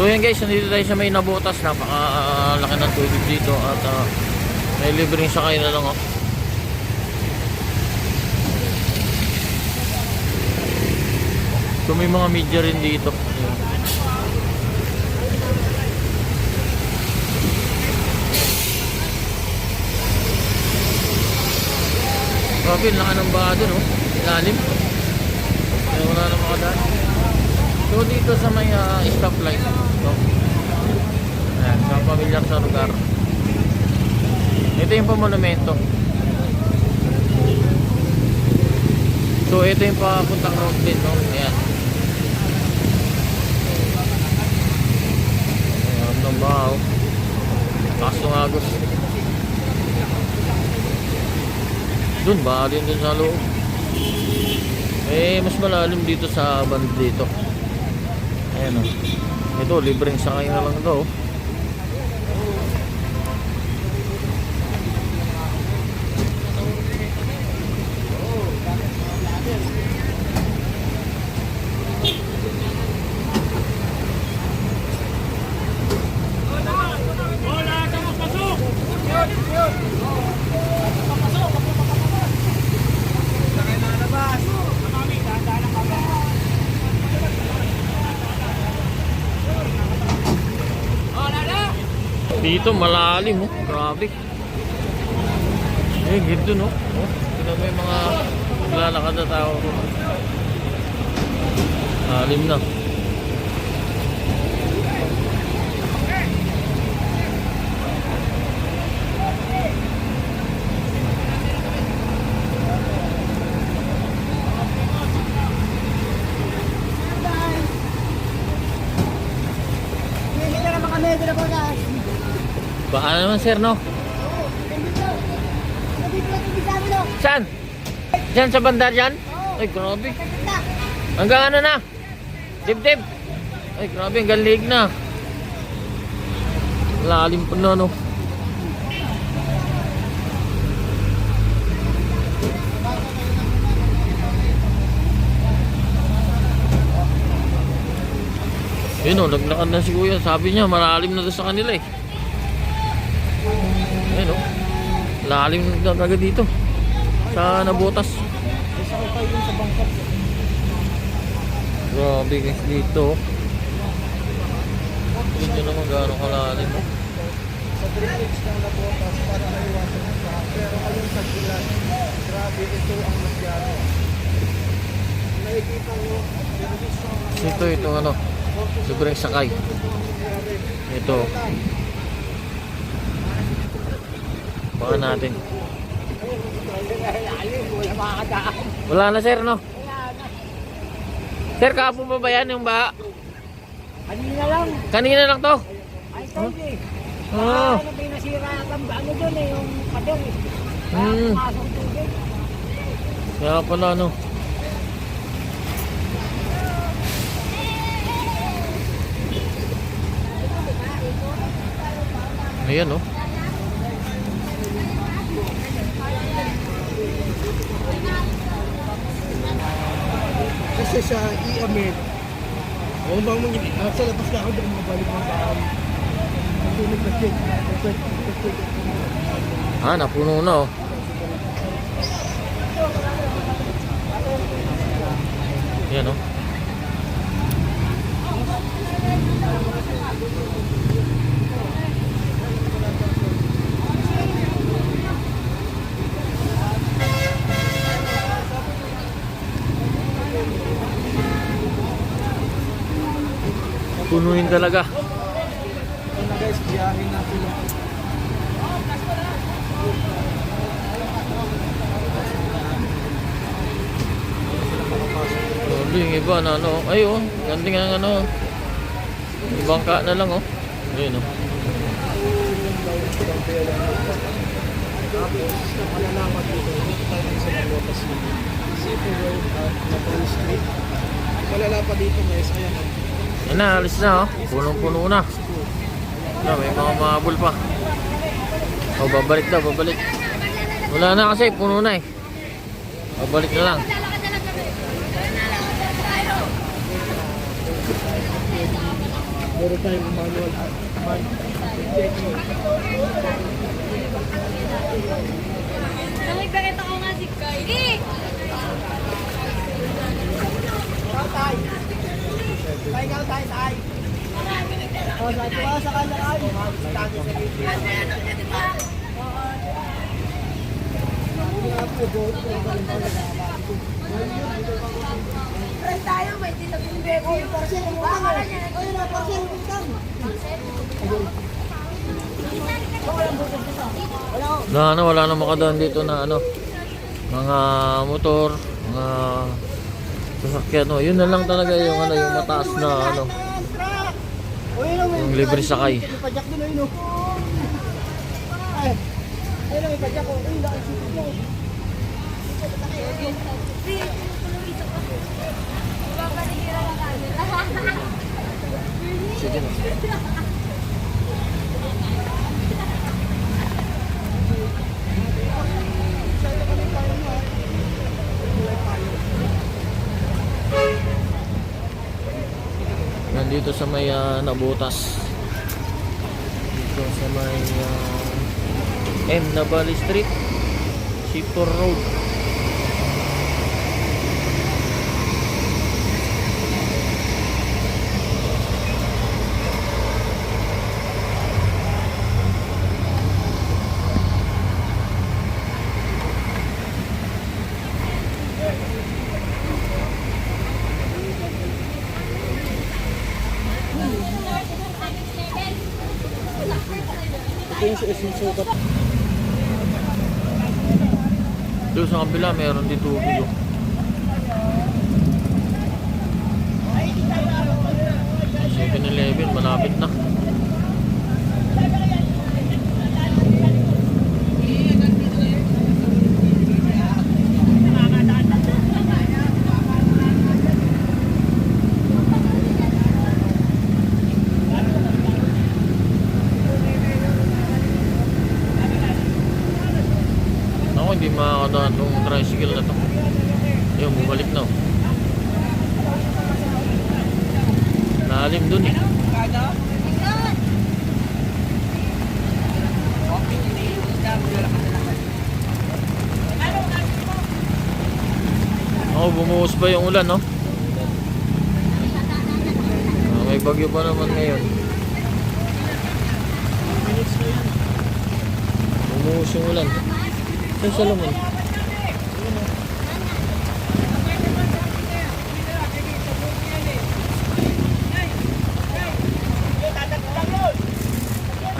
So yan guys, nandito tayo sa may nabutas. Napakalaki ng tubig dito at ah, may libreng sakay na lang oh. So may mga media rin dito. Ayun. Grabe, laki ng baha dun oh. Ilalim. Ay, wala na makadaan. So dito sa may uh, stoplight. No? Ayan, sa lugar. Ito yung pamonumento. So ito yung papuntang road din, no? Ayan. Ayan, ng bahaw. Kaso ng agos. Doon, baka din dun sa loob. Eh, mas malalim dito sa band dito. Ayan o. Ito, libreng sakay na lang ito. Dito malalim oh. Grabe. Eh, gito no. Oh, yung mga naglalakad na tao. Malalim na. Hindi ka naman kami, hindi na po na. Baka naman sir no. Saan? Diyan sa banda dyan? Ay, grabe. Hanggang ano na? Dibdib. Ay, grabe. Hanggang lig na. Lalim pa na, no? Yun o, naglakad na si kuya. Sabi niya, malalim na doon sa kanila eh. Ayun o. Lalim na talaga dito. Sa nabutas. Isa ko sa bangkat. Grabe guys dito. Hindi naman gaano kalalim. Sa drainage ng nabotas para maiwasan ang baha. Pero ayun sa gilan, grabe ito ang nagyari. Nakikita mo, Ito, ito ano. Sobrang sakay. Ito. Baka natin. Wala na sir, no? Sir, kapo ba ba yan yung baha? Kanina lang. Kanina lang to. Ay, sabi. Oo. Ano may nasira ang ano doon eh, yung pader eh. Hmm. Kaya pala, no? Ayan, no? Kasi sa i-amid, ano bang mga nasa labas ka ako doon mabalik ng bahay. Ang tunog na check. Perfect. Perfect. Ah, napuno na, oh. Yan, oh. Punuin talaga. Ito na guys, biyahe natin. Grabe, yung iba na ano. Ay, oh. Ganti nga ano. Bangka na lang, oh. Ayun, oh. Tapos, malalaman dito, dito tayo sa Nabotas City Road at Napoli Street. Malala pa dito guys, ayan ang Yan na, alis na, oh. Punong-puno na. Na, may mga mahabol pa. O, babalik daw, babalik. Wala na kasi, puno na eh. Babalik na lang. Meron tayong manual manual. Nakikita ko nga si Kylie. Oh, sa tuwa sa kanya ay. Friend tayo, may tinapinibego. Baka niya nag- Na ano, wala na makadaan dito na ano, mga motor, mga sasakyan. No. Yun na lang talaga yung ano, yung mataas na ano, yung libre sakay. Pajak doon ayun oh. Ay. Ayun may pajak oh. Ayun laki sipit mo. Sige na. Nandito sa may ah, nabutas. Dito sa may ah, M na Valley Street. Shipper Road. Sukat. Doon sa kabila meron din tubig. Oh. Seven Eleven, malapit na. Hindi makakadaan tong tricycle na to. Ayun, bumalik na. oh. Lalim dun eh. Ako, bumuhos pa yung ulan, no? Ah, may bagyo pa naman ngayon. Bumuhos yung ulan. Ang Solomon.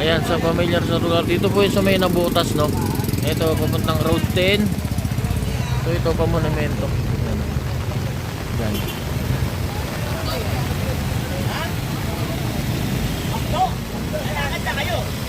Ayan, sa familiar sa lugar. Dito po yung sa may nabutas, no? Ito, papuntang road 10. So, ito pa monumento. Ayan. Ayan. Ako! Lalakad na kayo!